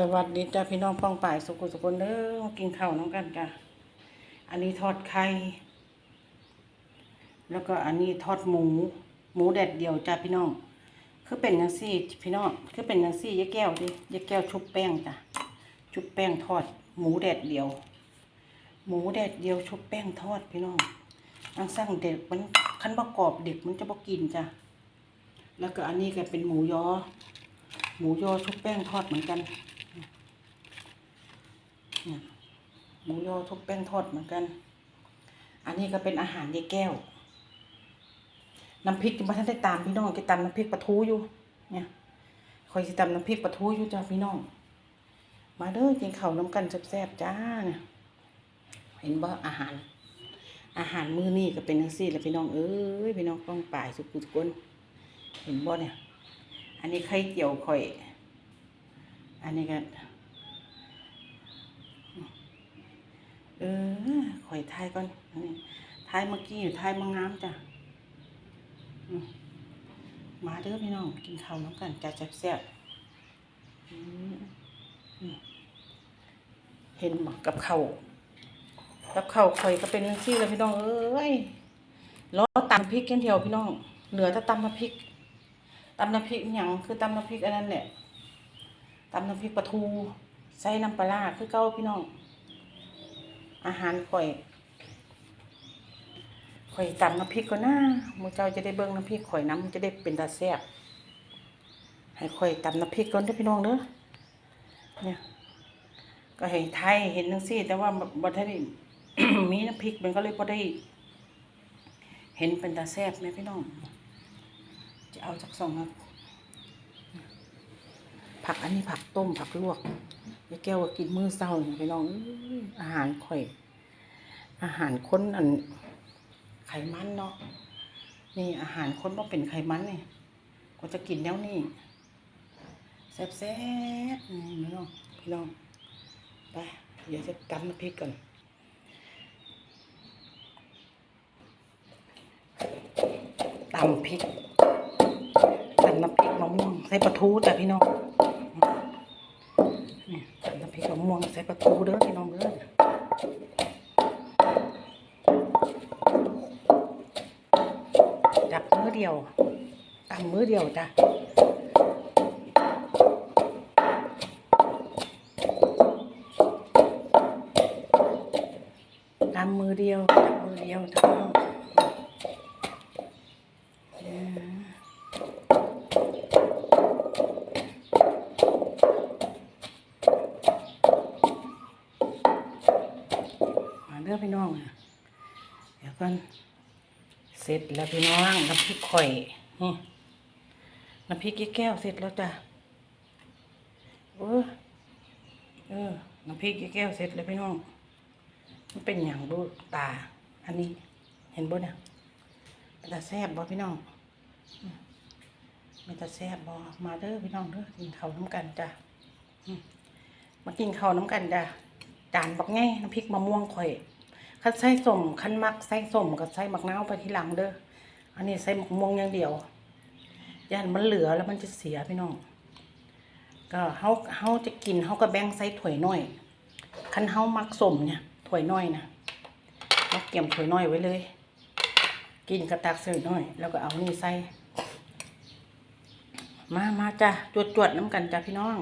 สวัสดีจ้าพี่น้องป้องป่ายสุขุสุคนเด้อกินข้าวน้องกันจ้ะอันนี้ทอดไข่แล้วก็อันนี้ทอดหมู หมูแดดเดียวจ้าพี่น้องคือเป็นยังซี่พี่น้องคือเป็นยังซี่ยายแก้วดิยายแก้วชุบแป้งจ้ะชุบแป้งทอด หมูแดดเดียว หมูแดดเดียวชุบแป้งทอดพี่น้องอังสั่งเด็กมันคันประกอบเด็กมันจะบ่กินจ้ะแล้วก็อันนี้ก็เป็นหมูยอ หมูยอชุบแป้งทอดเหมือนกัน เนี่ยหมูยอทุบแป้งทอดเหมือนกัน อันนี้ก็เป็นอาหารยายแก้ว น้ำพริกยังไม่ทันได้ตามพี่น้องแกตำน้ำพริกปลาทูอยู่ เนี่ยคอยสิตำน้ำพริกปลาทูอยู่จ้าพี่น้อง มาเด้อกินข้าวน้ำกันแซ่บๆจ้าเนี่ยเห็นบ่อาหาร อาหารมื้อนี้ก็เป็นจังซี่แหละพี่น้องเอ้ยพี่น้องต้องป่ายสุกุสุกนเห็นบ่เนี่ย อันนี้ไข่เจียวข่อย อันนี้ก็ เออข่อยทายก่อนนนี้ทายเมื่อกี้อยู่ทายมางามจ้ะมาเด้อพี่น้อง กินข้าวน้ำกันจ้ะแซ่บๆอืมอืมเห็นหมกับข้าวกับข้าวข่อยก็เป็นจังซี่แล้วพี่น้องเอ้ยรอตำพริกกันเดียวพี่น้อง เหลือแต่ตำน้ำพริกตำน้ำพริกอหย่างคือตำน้ำพริกอันนั้นแหละตำน้ำพริกปลาทูใส่น้ำปลาร้าคือเก้าพี่น้อง อาหารข่อยข่อยตำน้ำพริกก็น่ามูเจ้าจะได้เบิ่งน้ำพริกข่อยน้ำมันจะได้เป็นตาแซ่บให้ข่อยตำน้ำพริกก่อนเด้พี่น้องเด้อเนี่ยก็เห็นไทยเห็นทั้งซี่ แต่ว่าบ่ได้มีน้ำพริกมันก็เลยบ่ได้ เห็นเป็นตาแซ่บไหมพี่น้อง จะเอาจากสองนะ ผักอันนี้ผักต้มผักลวกยายแก้วก็กินมื้อเช้านี่พี่น้องอาหารข่อย อาหารค้นอันไขมันเนาะนี่อาหารค้นว่าเป็นไขมันนี่ก็จะกินแล้วนี่แซ่บๆนี่พี่น้องพี่น้องไปเดี๋ยวจะตำน้ำพริกก่อนตำพริกตำน้ำพริกมะม่วงใส่ปลาทูจ้ะพี่น้อง นี่ตำน้ำพริกมะม่วงใส่ปลาทูเด้อพี่น้องเด้อจับมือเดียวตำมือเดียวจ้ะตำมือเดียวจับมือเดียวจ้ะพี่น้องอืมมา เด้อพี่น้องอะเดี๋ยวกันเสร็จแล้วพี่น้องน้ำพริกข่อยนี่น้ำพริกแก้วเสร็จแล้วจ้ะเออเออน้ำพริกแก้วเสร็จแล้วพี่น้องมันเป็นอย่างดูตา อันนี้ เห็นบ่เนี่ยมันจะแซ่บบ่พี่น้องมันจะแซ่บบ่มาเด้อพี่น้องเด้อกินข้าวน้ำกันจ้ะมากินข้าวน้ำกันจ้ะจานบักไงน้ำพริกมะม่วงข่อย คันใส่สมคั้นมักใส่สมกับใส่มักนาไปทีหลังเด้ออันนี้ใส่มะม่วงอย่างเดียวย่านมันเหลือแล้วมันจะเสียพี่น้องก็เฮาเฮาจะกินเฮาก็แบ่งใส่ถ้วยน้อยคันเฮามักสมเนี่ยถ้วยน้อยนะเราเก็บถ้วยน้อยไว้เลย กินกระตักใส่น้อย แล้วก็เอานี่ใส่มามาจ้ะจวดจวดๆน้ำกันจ้ะพี่น้อง